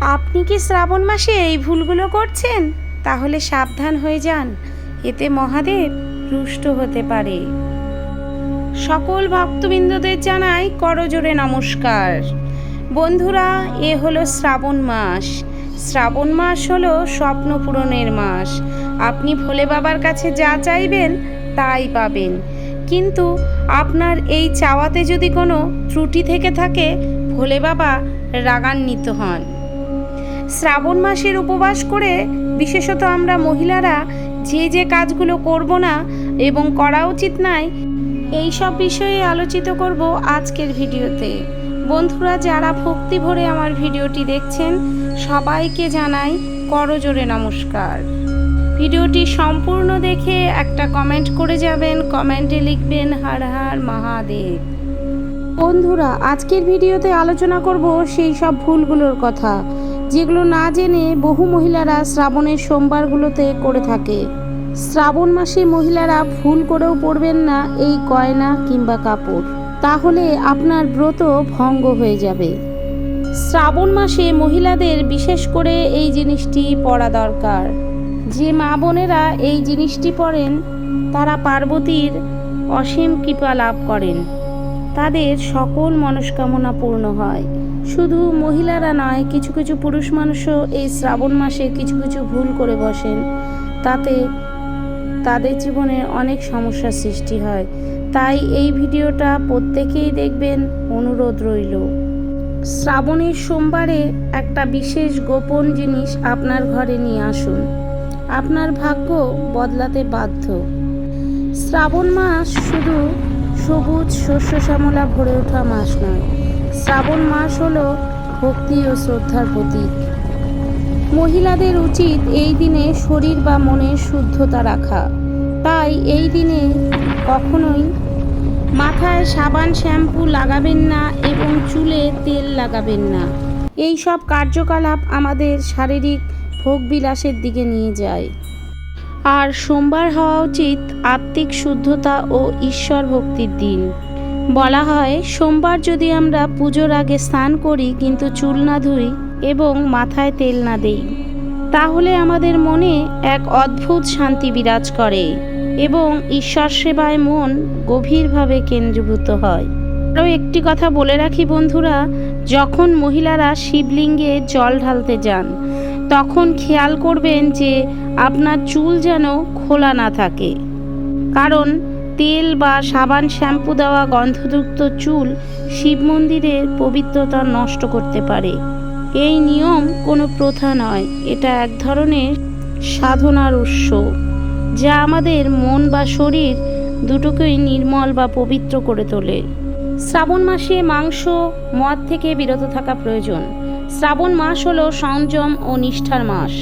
আপনি কি শ্রাবণ মাসে এই ভুলগুলো করছেন? তাহলে সাবধান হয়ে যান। এতে মহাদেব রুষ্ট হতে পারে। সকল ভক্তবৃন্দদের জানাই করজোরে নমস্কার। বন্ধুরা, এ হলো শ্রাবণ মাস। শ্রাবণ মাস হলো স্বপ্ন পূরণের মাস। আপনি ভোলে বাবার কাছে যা চাইবেন, তাই পাবেন। কিন্তু আপনার এই চাওয়াতে যদি কোনো ত্রুটি থেকে থাকে, ভোলে বাবা রাগান্বিত হন। শ্রাবণ মাসের উপবাস করে বিশেষত আমরা মহিলারা যে যে কাজগুলো করব না এবং করা উচিত নয় এই সব বিষয়ে আলোচিত করব আজকের ভিডিওতে। বন্ধুরা, যারা ভক্তি ভরে আমার ভিডিওটি দেখছেন, সবাইকে জানাই করজোরে নমস্কার। ভিডিওটি সম্পূর্ণ দেখে একটা কমেন্ট করে যাবেন, কমেন্টে লিখবেন, হার হার মহাদেব। বন্ধুরা, আজকের ভিডিওতে আলোচনা করব সেই সব ভুলগুলোর কথা। যেগুলো না জেনে বহু মহিলারা শ্রাবণের সোমবারগুলোতে করে থাকে। শ্রাবণ মাসে মহিলারা ভুল করেও পরবেন না এই গয়না কিংবা কাপড়। তাহলে আপনার ব্রত ভঙ্গ হয়ে যাবে। শ্রাবণ মাসে মহিলাদের বিশেষ করে এই জিনিসটি পরা দরকার। যে মা বোনেরা এই জিনিসটি পরেন, তারা পার্বতীর অসীম কৃপা লাভ করেন। তাদের সকল মনস্কামনা পূর্ণ হয়। শুধু মহিলারা নয়, কিছু কিছু পুরুষ মানুষও এই শ্রাবণ মাসে কিছু কিছু ভুল করে বসেন। তাতে তাদের জীবনে অনেক সমস্যার সৃষ্টি হয়। তাই এই ভিডিওটা প্রত্যেকেই দেখবেন, অনুরোধ রইল। শ্রাবণের সোমবারে একটা বিশেষ গোপন জিনিস আপনার ঘরে নিয়ে আসুন। আপনার ভাগ্য বদলাতে বাধ্য। শ্রাবণ মাস শুধু সবুজ শস্য শ্যামলা ভরে ওঠা মাস নয় শ্রাবণ মাস হল ভক্তি ও শ্রদ্ধার প্রতীক। মহিলাদের উচিত এই দিনে শরীর বা মনের শুদ্ধতা রাখা। তাই এই দিনে কখনোই মাথায় সাবান, শ্যাম্পু লাগাবেন না এবং চুলে তেল লাগাবেন না। এই সব কার্যকলাপ আমাদের শারীরিক ভোগবিলাসের দিকে নিয়ে যায়। আর সোমবার হওয়া উচিত আত্মিক শুদ্ধতা ও ঈশ্বর ভক্তির দিন। বলা হয়, সোমবার যদি আমরা পুজোর আগে স্নান করি কিন্তু চুল না ধুই এবং মাথায় তেল না দেই, তাহলে আমাদের মনে এক অদ্ভুত শান্তি বিরাজ করে এবং ঈশ্বর সেবায় মন গভীরভাবে কেন্দ্রীভূত হয়। আরও একটি কথা বলে রাখি বন্ধুরা, যখন মহিলারা শিবলিঙ্গে জল ঢালতে যান, তখন খেয়াল করবেন যে আপনার চুল যেন খোলা না থাকে। কারণ তেল বা সাবান শ্যাম্পু দেওয়া গন্ধযুক্ত চুল শিব মন্দিরের পবিত্রতা নষ্ট করতে পারে। এই নিয়ম কোনো প্রথা নয়, এটা এক ধরনের সাধনার উৎস, যা আমাদের মন বা শরীর দুটোকেই নির্মল বা পবিত্র করে তোলে। শ্রাবণ মাসে মাংস, মদ থেকে বিরত থাকা প্রয়োজন। শ্রাবণ মাস হলো সংযম ও নিষ্ঠার মাস।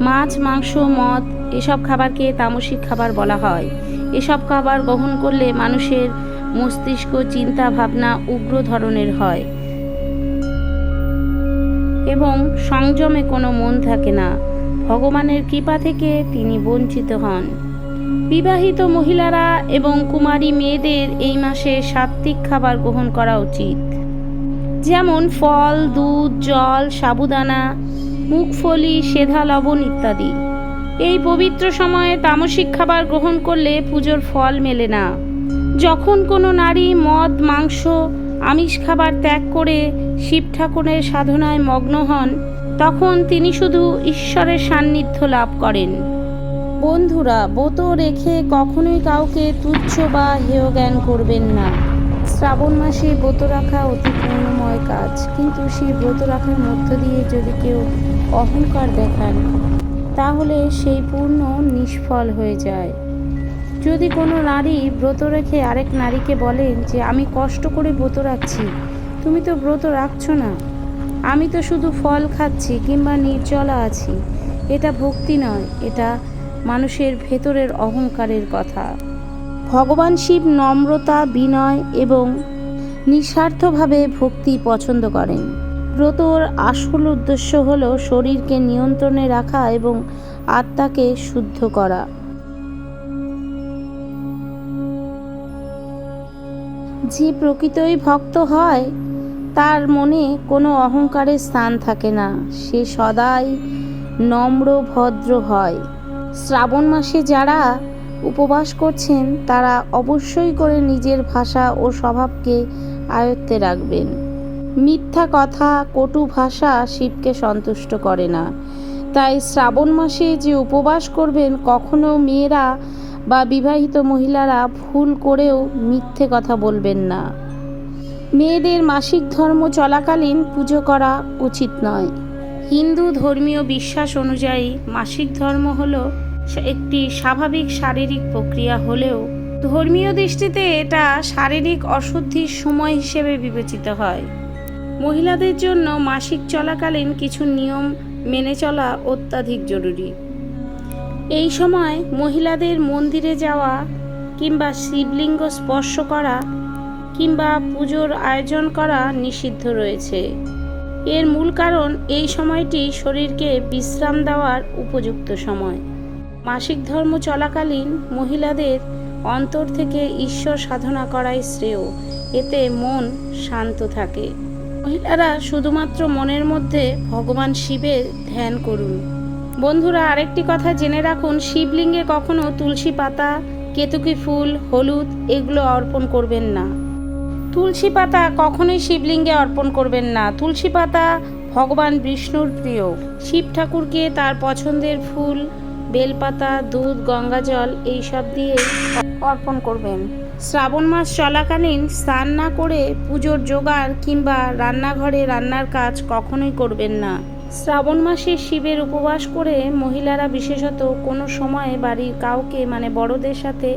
মাছ, মাংস, মদ, এসব খাবারকে তামসিক খাবার বলা হয়। এসব খাবার গ্রহণ করলে মানুষের মস্তিষ্ক, চিন্তা, ভাবনা উগ্র ধরনের হয়। এবং সংযমে কোনো মন থাকে না। ভগবানের কৃপা থেকে তিনি বঞ্চিত হন। বিবাহিত মহিলারা এবং কুমারী মেয়েদের এই মাসে সাত্ত্বিক খাবার গ্রহণ করা উচিত। যেমন ফল, দুধ, জল, সাবুদানা মুখফলি সেধা লবণ ইত্যাদি। এই পবিত্র সময়ে তামসিক খাবার গ্রহণ করলে পুজোর ফল মেলে না। যখন কোনো নারী মদ, মাংস, আমিষ খাবার ত্যাগ করে শিব ঠাকুরের সাধনায় মগ্ন হন, তখন তিনি শুধু ঈশ্বরের সান্নিধ্য লাভ করেন। বন্ধুরা, ব্রত রেখে কখনোই কাউকে তুচ্ছ বা হেয় জ্ঞান করবেন না। শ্রাবণ মাসে ব্রত রাখা অতি পূর্ণময় কাজ। কিন্তু সেই ব্রত রাখার মধ্য দিয়ে যদি কেউ অহংকার দেখান তাহলে সেই পূর্ণ নিষ্ফল হয়ে যায়। যদি কোনো নারী ব্রত রেখে আরেক নারীকে বলেন যে, আমি কষ্ট করে ব্রত রাখছি, তুমি তো ব্রত রাখছো না। আমি তো শুধু ফল খাচ্ছি কিংবা নির্জলা আছি। এটা ভক্তি নয়, এটা মানুষের ভেতরের অহংকারের কথা। ভগবান শিব নম্রতা, বিনয় এবং নিঃস্বার্থভাবে ভক্তি পছন্দ করেন। ব্রতর আসল উদ্দেশ্য হল শরীরকে নিয়ন্ত্রণে রাখা এবং আত্মাকে শুদ্ধ করা। যে প্রকৃতই ভক্ত হয়, তার মনে কোনো অহংকারের স্থান থাকে না। সে সদাই নম্র, ভদ্র হয়। শ্রাবণ মাসে যারা উপবাস করছেন, তারা অবশ্যই করে নিজের ভাষা ও স্বভাবকে আয়ত্তে রাখবেন। মিথ্যা কথা কটু ভাষা শিবকে সন্তুষ্ট করে না। তাই শ্রাবণ মাসে যে উপবাস করবেন, কখনো মেয়েরা বা বিবাহিত মহিলারা ভুল করেও মিথ্যে কথা বলবেন না। মেয়েদের মাসিক ধর্ম চলাকালীন পুজো করা উচিত নয়। হিন্দু ধর্মীয় বিশ্বাস অনুযায়ী মাসিক ধর্ম হল একটি স্বাভাবিক শারীরিক প্রক্রিয়া হলেও ধর্মীয় দৃষ্টিতে এটা শারীরিক অশুদ্ধির সময় হিসেবে বিবেচিত হয়। মহিলাদের জন্য মাসিক চলাকালীন কিছু নিয়ম মেনে চলা অত্যাধিক জরুরি। এই সময় মহিলাদের মন্দিরে যাওয়া কিংবা শিবলিঙ্গ স্পর্শ করা কিংবা পুজোর আয়োজন করা নিষিদ্ধ রয়েছে। এর মূল কারণ এই সময়টি শরীরকে বিশ্রাম দেওয়ার উপযুক্ত সময়। মাসিক ধর্ম চলাকালীন মহিলাদের অন্তর থেকে ঈশ্বর সাধনা করাই শ্রেয়। এতে মন শান্ত থাকে। মহিলারা শুধুমাত্র মনের মধ্যে ভগবান শিবের ধ্যান করুন। বন্ধুরা, আরেকটি কথা জেনে রাখুন, শিবলিঙ্গে কখনো তুলসী পাতা, কেতুকি ফুল, হলুদ এগুলো অর্পণ করবেন না। তুলসী পাতা কখনোই শিবলিঙ্গে অর্পণ করবেন না। তুলসী পাতা ভগবান বিষ্ণুর প্রিয়। শিব ঠাকুরকে তার পছন্দের ফুল, বেলপাতা, দুধ, গঙ্গাজল এইসব দিয়ে অর্পণ করবেন। শ্রাবণ মাস চলাকালীন স্নান না করে পুজোর জোগাড় কিংবা রান্নাঘরে রান্নার কাজ কখনোই করবেন না। শ্রাবণ মাসে শিবের উপবাস করে মহিলারা বিশেষত কোনো সময় বাড়ির কাউকে মানে বড়দের সাথে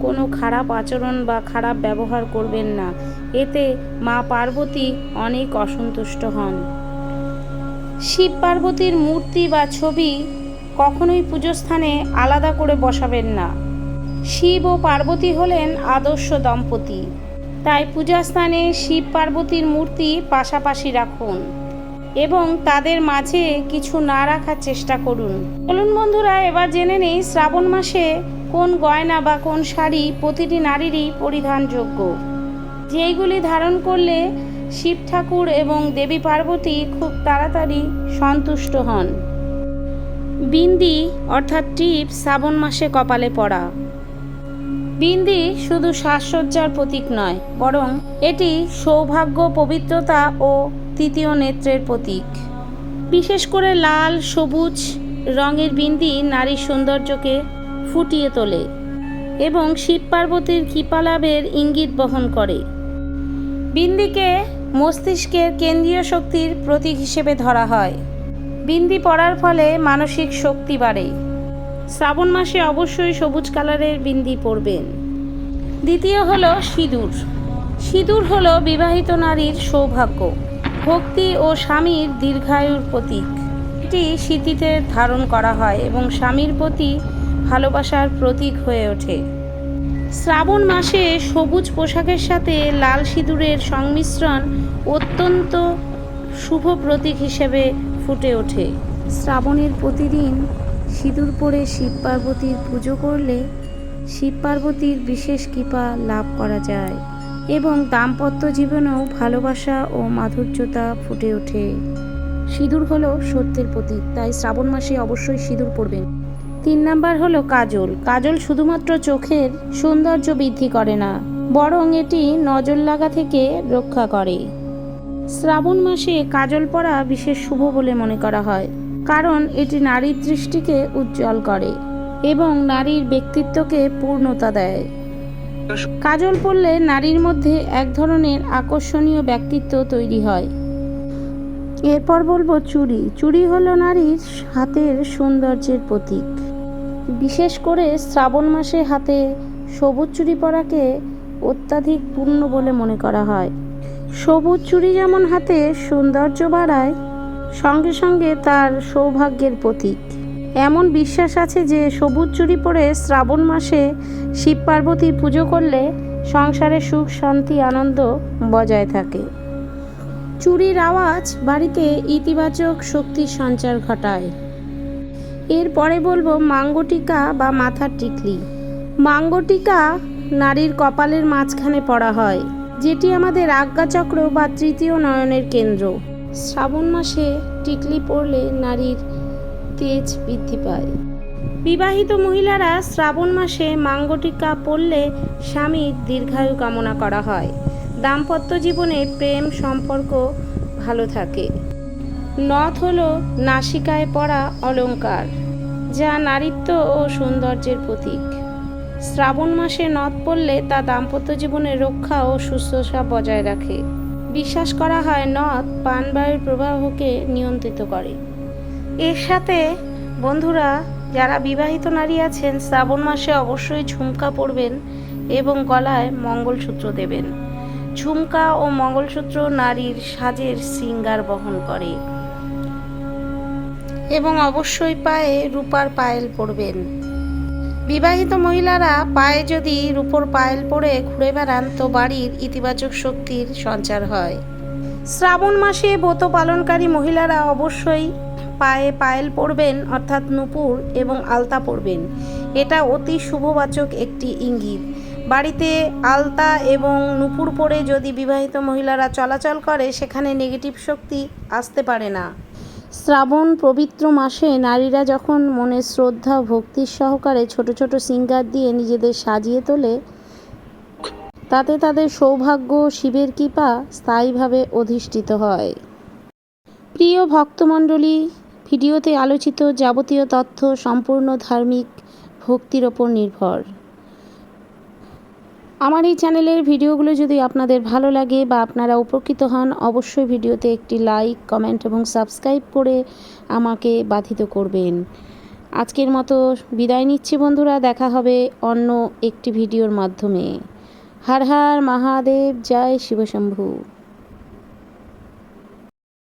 কোনো খারাপ আচরণ বা খারাপ ব্যবহার করবেন না। এতে মা পার্বতী অনেক অসন্তুষ্ট হন। শিব পার্বতীর মূর্তি বা ছবি কখনোই পুজো স্থানে আলাদা করে বসাবেন না। শিব ও পার্বতী হলেন আদর্শ দম্পতি। তাই পূজাস্থানে শিব পার্বতীর মূর্তি পাশাপাশি রাখুন এবং তাদের মাঝে কিছু না রাখার চেষ্টা করুন। চলুন বন্ধুরা, এবার জেনে নেই শ্রাবণ মাসে কোন গয়না বা কোন শাড়ি প্রতিটি নারীরই পরিধানযোগ্য। যেইগুলি ধারণ করলে শিব ঠাকুর এবং দেবী পার্বতী খুব তাড়াতাড়ি সন্তুষ্ট হন। বিন্দি অর্থাৎ টিপ শ্রাবণ মাসে কপালে পড়া। বিন্দি শুধু সাজসজ্জার প্রতীক নয়, বরং এটি সৌভাগ্য, পবিত্রতা ও তৃতীয় নেত্রের প্রতীক। বিশেষ করে লাল, সবুজ রঙের বিন্দি নারীর সৌন্দর্যকে ফুটিয়ে তোলে এবং শিব পার্বতীর কৃপালাভের ইঙ্গিত বহন করে। বিন্দিকে মস্তিষ্কের কেন্দ্রীয় শক্তির প্রতীক হিসেবে ধরা হয়। বিন্দি পরার ফলে মানসিক শক্তি বাড়ে। শ্রাবণ মাসে অবশ্যই সবুজ কালারের বিন্দি পরবেন। দ্বিতীয় হলো সিঁদুর। সিঁদুর হলো বিবাহিত নারীর সৌভাগ্য, ভক্তি ও স্বামীর দীর্ঘায়ুর প্রতীক। এটি স্মৃতিতে ধারণ করা হয় এবং স্বামীর প্রতি ভালোবাসার প্রতীক হয়ে ওঠে। শ্রাবণ মাসে সবুজ পোশাকের সাথে লাল সিঁদুরের সংমিশ্রণ অত্যন্ত শুভ প্রতীক হিসেবে ফুটে ওঠে। শ্রাবণের প্রতিদিন সিঁদুর পরে শিব পার্বতীর পুজো করলে শিব পার্বতীর বিশেষ কৃপা লাভ করা যায় এবং দাম্পত্য জীবনেও ভালোবাসা ও মাধুর্যতা ফুটে ওঠে। সিঁদুর হলো সত্যের প্রতীক, তাই শ্রাবণ মাসে অবশ্যই সিঁদুর পরবেন। তিন নাম্বার হলো কাজল কাজল শুধুমাত্র চোখের সৌন্দর্য বৃদ্ধি করে না, বরং এটি নজর লাগা থেকে রক্ষা করে। শ্রাবণ মাসে কাজল পরা বিশেষ শুভ বলে মনে করা হয়। কারণ এটি নারীর দৃষ্টিকে উজ্জ্বল করে এবং নারীর ব্যক্তিত্বকে পূর্ণতা দেয়। কাজল পরলে নারীর মধ্যে এক ধরনের আকর্ষণীয় ব্যক্তিত্ব তৈরি হয়। এরপর বলব চুড়ি। চুড়ি হলো নারীর হাতের সৌন্দর্যের প্রতীক। বিশেষ করে শ্রাবণ মাসে হাতে সবুজ চুড়ি পরাকে অত্যাধিক পূর্ণ বলে মনে করা হয়। সবুজ চুড়ি যেমন হাতে সৌন্দর্য বাড়ায় সঙ্গে সঙ্গে তার সৌভাগ্যের প্রতীক। এমন বিশ্বাস আছে যে সবুজ চুরি পরে শ্রাবণ মাসে শিব পার্বতীর পুজো করলে সংসারে সুখ, শান্তি, আনন্দ বজায় থাকে। চুরির আওয়াজ বাড়িতে ইতিবাচক শক্তির সঞ্চার ঘটায়। এরপরে বলব মাঙ্গটিকা বা মাথার টিকলি। মাঙ্গটিকা নারীর কপালের মাঝখানে পড়া হয়, যেটি আমাদের আজ্ঞাচক্র বা তৃতীয় নয়নের কেন্দ্র। শ্রাবণ মাসে টিকলি পড়লে নারীর তেজ বৃদ্ধি পায়। বিবাহিত মহিলারা শ্রাবণ মাসে মাঙ্গটিকা পড়লে স্বামীর দীর্ঘায়ু কামনা করা হয়। দাম্পত্য জীবনে প্রেম সম্পর্ক ভালো থাকে। নথ হল নাসিকায় পরা অলংকার, যা নারীত্ব ও সৌন্দর্যের প্রতীক। শ্রাবণ মাসে নথ পড়লে তা দাম্পত্য জীবনে রক্ষা ও সুস্থতা বজায় রাখে। বিশ্বাস করা হয় নথ প্রাণবায়ুর প্রবাহকে নিয়ন্ত্রিত করে। এর সাথে বন্ধুরা, যারা বিবাহিত নারী আছেন, শ্রাবণ মাসে অবশ্যই ঝুমকা পরবেন এবং গলায় মঙ্গলসূত্র দেবেন। ঝুমকা ও মঙ্গলসূত্র নারীর সাজের শৃঙ্গার বহন করে এবং অবশ্যই পায়ে রূপার পায়েল পরবেন। বিবাহিত মহিলারা পায়ে যদি রূপোর পায়েল পরে ঘুরে বেড়ান, তো বাড়ির ইতিবাচক শক্তির সঞ্চার হয়। শ্রাবণ মাসে ব্রত পালনকারী মহিলারা অবশ্যই পায়ে পায়েল পরবেন, অর্থাৎ নুপুর এবং আলতা পরবেন। এটা অতি শুভবাচক একটি ইঙ্গিত। বাড়িতে আলতা এবং নুপুর পরে যদি বিবাহিত মহিলারা চলাচল করে, সেখানে নেগেটিভ শক্তি আসতে পারে না। শ্রাবণ পবিত্র মাসে নারীরা যখন মনে শ্রদ্ধা ভক্তির সহকারে ছোট ছোট সিঙ্গার দিয়ে নিজেদের সাজিয়ে তোলে, তাতে তাদের সৌভাগ্য, শিবের কৃপা স্থায়ীভাবে অধিষ্ঠিত হয়। প্রিয় ভক্তমণ্ডলী, ভিডিওতে আলোচিত যাবতীয় তথ্য সম্পূর্ণ ধার্মিক, ভক্তির ওপর নির্ভর। আমার এই চ্যানেলের ভিডিওগুলো যদি আপনাদের ভালো লাগে বা আপনারা উপকৃত হন, অবশ্যই ভিডিওতে একটি লাইক, কমেন্ট এবং সাবস্ক্রাইব করে আমাকে বাধিত করবেন। আজকের মতো বিদায় নিচ্ছি বন্ধুরা, দেখা হবে অন্য একটি ভিডিওর মাধ্যমে। হর হর মহাদেব, জয় শিবশম্ভু।